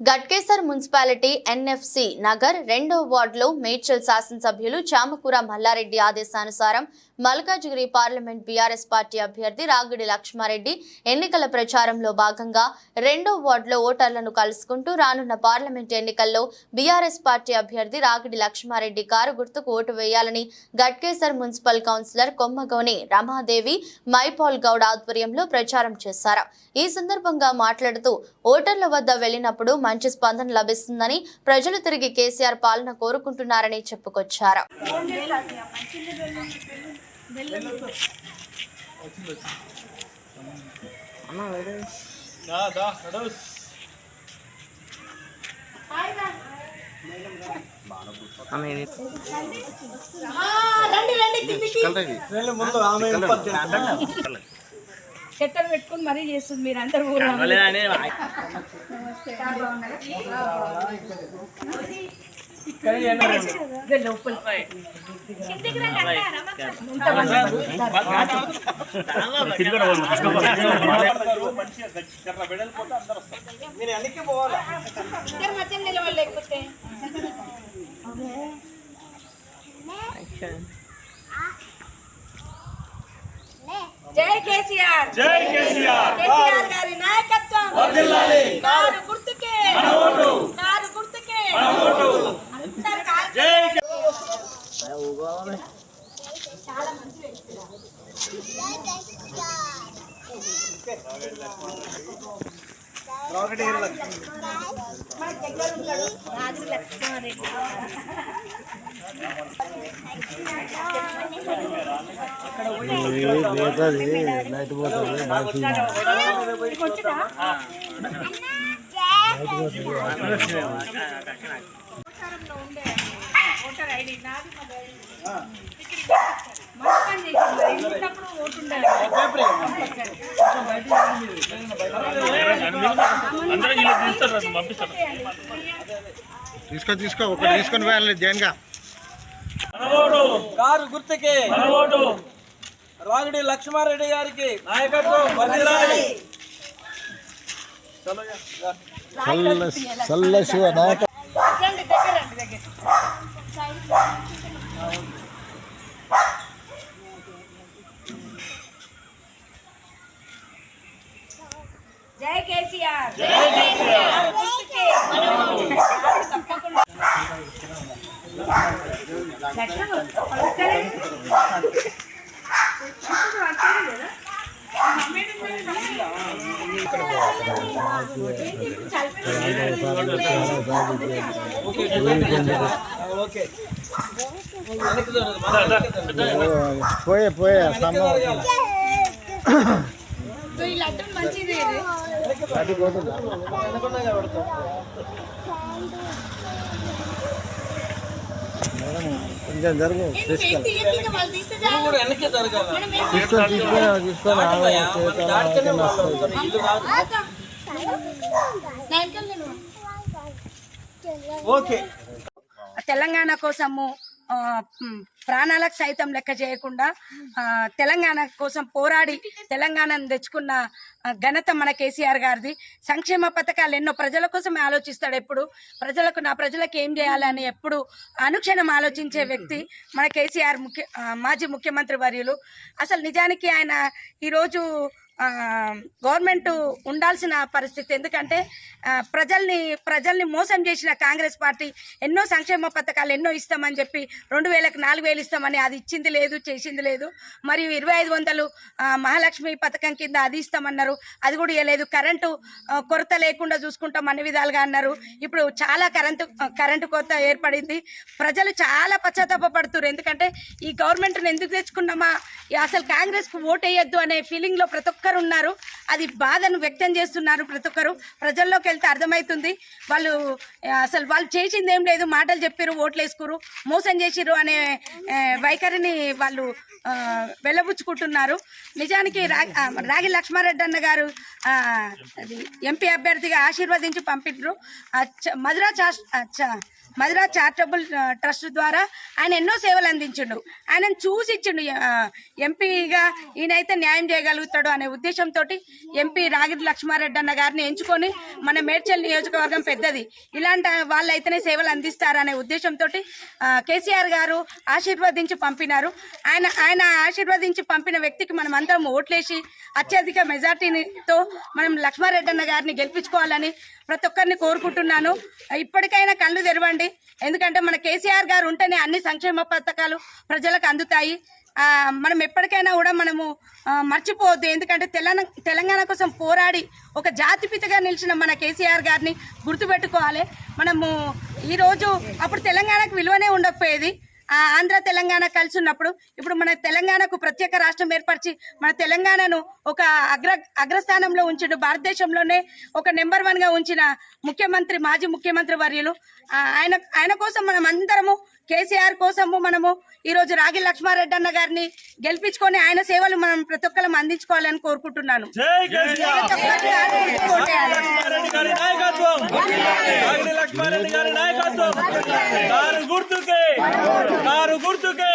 Ghatkesar municipality NFC Nagar రెండో వార్డులో మేడ్చల్ శాసనసభ్యులు చామకూర మల్లారెడ్డి ఆదేశానుసారం మల్కాజిగిరి పార్లమెంట్ బీఆర్ఎస్ పార్టీ అభ్యర్థి రాగిడి లక్ష్మారెడ్డి ఎన్నికల ప్రచారంలో భాగంగా రెండో వార్డులో ఓటర్లను కలుసుకుంటూ రానున్న పార్లమెంట్ ఎన్నికల్లో బీఆర్ఎస్ పార్టీ అభ్యర్థి రాగిడి లక్ష్మారెడ్డి కారు గుర్తుకు ఓటు వేయాలని గట్కేసర్ మున్సిపల్ కౌన్సిలర్ కొమ్మగౌని రమాదేవి మైపాల్ గౌడ్ ఆధ్వర్యంలో ప్రచారం చేశారు. ఈ సందర్భంగా మాట్లాడుతూ ఓటర్ల వద్ద వెళ్ళినప్పుడు మంచి స్పందన లభిస్తుందని ప్రజలు తిరిగి కేసీఆర్ పాలన కోరుకుంటున్నారని చెప్పుకొచ్చారు. దా చెట్టలు పెట్టుకుని మరీ చేస్తుంది మీరు అందరు నమస్తే జై కేసీఆర్. జై కేసీఆర్. కేసీఆర్ గారి నాయకత్వం. గుర్తుకే. నారు గుర్తుకే అందరు కాల్ జై ఉంటాడు రాజు లక్ష్మారెడ్డి ప్రచారంలో ఉండే ఓటర్ ఐడి నాది మా ఐడి. మంచి పని చేసింది. ఇంటినప్పుడు ఓటు ఉండాలి. తీసుకో తీసుకో ఒకటి తీసుకొని పోయాలి జైన్గా కారు గుర్తుకే రాగుడి లక్ష్మారెడ్డి గారికి నాయకత్వం వర్ధిల్లాలి. చలో యా. సల్ల సల్ల శివ నాయక రండి, దగ్గర రండి, దగ్గర. జై కేసీఆర్ జై కేసీఆర్ పోయే పోయే సమ్మ ఈ లడ్డు మంచిది ఇది. వెనకుండా కనబడతాం. కొంచెం జరుగు ఏంటి, తీసుకొని తీసుకొని తీసుకొని ఓకే. తెలంగాణ కోసము ప్రాణాలకు సైతం లెక్క చేయకుండా తెలంగాణ కోసం పోరాడి తెలంగాణను తెచ్చుకున్న ఘనత మన కేసీఆర్ గారిది. సంక్షేమ పథకాలు ఎన్నో ప్రజల కోసమే ఆలోచిస్తాడు ఎప్పుడు. ప్రజలకు నా ప్రజలకు ఏం చేయాలని ఎప్పుడు అనుక్షణం ఆలోచించే వ్యక్తి మన కేసీఆర్ ముఖ్య మాజీ ముఖ్యమంత్రి వర్యులు. అసలు నిజానికి ఆయన ఈరోజు గవర్నమెంట్ ఉండాల్సిన పరిస్థితి. ఎందుకంటే ప్రజల్ని ప్రజల్ని మోసం చేసిన కాంగ్రెస్ పార్టీ ఎన్నో సంక్షేమ పథకాలు ఎన్నో ఇస్తామని చెప్పి రెండు వేలకు నాలుగు వేలు ఇస్తామని అది ఇచ్చింది లేదు చేసింది లేదు. మరియు ఇరవై ఐదు వందలు మహాలక్ష్మి పథకం కింద అది ఇస్తామన్నారు. అది కూడా ఇవ్వలేదు కరెంటు కొరత లేకుండా చూసుకుంటాం అన్ని విధాలుగా అన్నారు. ఇప్పుడు చాలా కరెంటు కరెంటు కొరత ఏర్పడింది. ప్రజలు చాలా పశ్చాత్తాపడుతున్నారు ఎందుకంటే ఈ గవర్నమెంట్ని ఎందుకు తెచ్చుకున్నామా? అసలు కాంగ్రెస్కు ఓటు వేయొద్దు అనే ఫీలింగ్లో ప్రతి ఒక్క ఒక్కరు ఉన్నారు అది బాధను వ్యక్తం చేస్తున్నారు ప్రతి ఒక్కరు. ప్రజల్లోకి వెళ్తే అర్థమవుతుంది వాళ్ళు అసలు వాళ్ళు చేసింది ఏం లేదు. మాటలు చెప్పారు ఓట్లు వేసుకురు మోసం చేసిరు అనే వైఖరిని వాళ్ళు వెళ్ళబుచ్చుకుంటున్నారు నిజానికి రాగి లక్ష్మారెడ్డి అన్న గారు అది ఎంపీ అభ్యర్థిగా ఆశీర్వదించి పంపిండ్రు మధురా చా మధురా చారిటబుల్ ట్రస్ట్ ద్వారా ఆయన ఎన్నో సేవలు అందించిండు. ఆయనను చూసి ఇచ్చిండు ఎంపీగా ఈయనైతే న్యాయం చేయగలుగుతాడు అనే ఉద్దేశంతో ఎంపీ రాగిరి లక్ష్మారెడ్డి అన్న గారిని ఎంచుకొని మన మేడ్చల్ నియోజకవర్గం పెద్దది. ఇలాంటి వాళ్ళైతేనే సేవలు అందిస్తారనే ఉద్దేశంతో కేసీఆర్ గారు ఆశీర్వదించి పంపినారు. ఆయన ఆయన ఆశీర్వదించి పంపిన వ్యక్తికి మనం అందరం ఓట్లేసి అత్యధిక మెజార్టీతో మనం లక్ష్మారెడ్డి అన్న గారిని గెలిపించుకోవాలని ప్రతి ఒక్కరిని కోరుకుంటున్నాను. ఇప్పటికైనా కళ్ళు తెరవండి. ఎందుకంటే మన కేసీఆర్ గారు ఉంటేనే అన్ని సంక్షేమ పథకాలు ప్రజలకు అందుతాయి. మనం ఎప్పటికైనా కూడా మనము మర్చిపోవద్దు. ఎందుకంటే తెలంగాణ తెలంగాణ కోసం పోరాడి ఒక జాతిపితగా నిలిచిన మన కేసీఆర్ గారిని గుర్తుపెట్టుకోవాలి. మనము ఈరోజు అప్పుడు తెలంగాణకు విలువనే ఉండకపోయేది. ఆంధ్ర తెలంగాణ కలిసి ఉన్నప్పుడు ఇప్పుడు మన తెలంగాణకు ప్రత్యేక రాష్ట్రం ఏర్పరిచి మన తెలంగాణను ఒక అగ్ర అగ్రస్థానంలో ఉంచిన భారతదేశంలోనే ఒక నెంబర్ వన్గా ఉంచిన ముఖ్యమంత్రి మాజీ ముఖ్యమంత్రి వర్యులు. ఆయన ఆయన కోసం మనం అందరము కేసీఆర్ కోసము మనము ఈ రోజు రాగి లక్ష్మారెడ్డి అన్న గారిని గెలిపించుకొని ఆయన సేవలు మనం ప్రతి ఒక్కరం అందించుకోవాలని కోరుకుంటున్నాను. గుర్తుకే! గుర్తుకే!